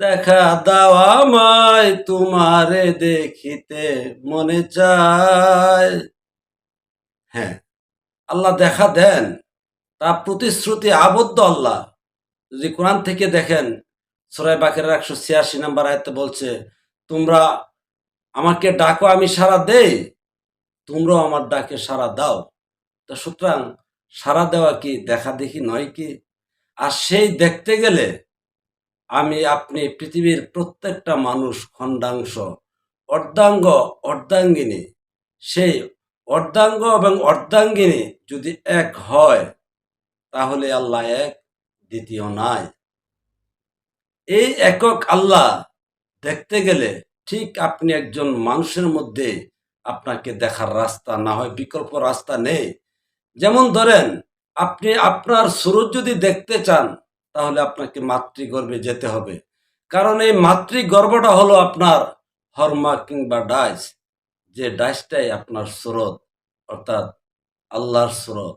দেখা দাও আমায়, তোমারে দেখিতে মনে চায় হ্যাঁ আল্লাহ দেখা দেন তা প্রতিশ্রুতি আবদ্ধ আল্লাহ। যদি কোরআন থেকে দেখেন সরাই বাকের একশো ছিয়াশি নাম্বার আয়তে বলছে, তোমরা আমাকে ডাকো, আমি সারা দেই, তোমরাও আমার ডাকে সারা দাও। তো সুতরাং সারা দেওয়া কি, দেখা দেখি নয় কি? আর সেই দেখতে গেলে আমি আপনি পৃথিবীর প্রত্যেকটা মানুষ খণ্ডাংশ, অর্ধাঙ্গ, অর্ধাঙ্গিনী। সেই অর্ধাঙ্গ এবং অর্ধাঙ্গিনী যদি এক হয়, তাহলে আল্লাহ এক, দ্বিতীয় নাই। এই একক আল্লাহ দেখতে গেলে ঠিক আপনি একজন মানুষের মধ্যে আপনাকে দেখার রাস্তা না হয়, বিকল্প রাস্তা নেই। যেমন ধরেন, আপনি আপনার সুরজ যদি দেখতে চান তাহলে আপনাকে মাতৃগর্ভে যেতে হবে। কারণ এই মাতৃগর্ভটা হলো আপনার হরমা কিংবা ডাইস, যে ডাইসটাই আপনার স্রোত, অর্থাৎ আল্লাহর স্রোত।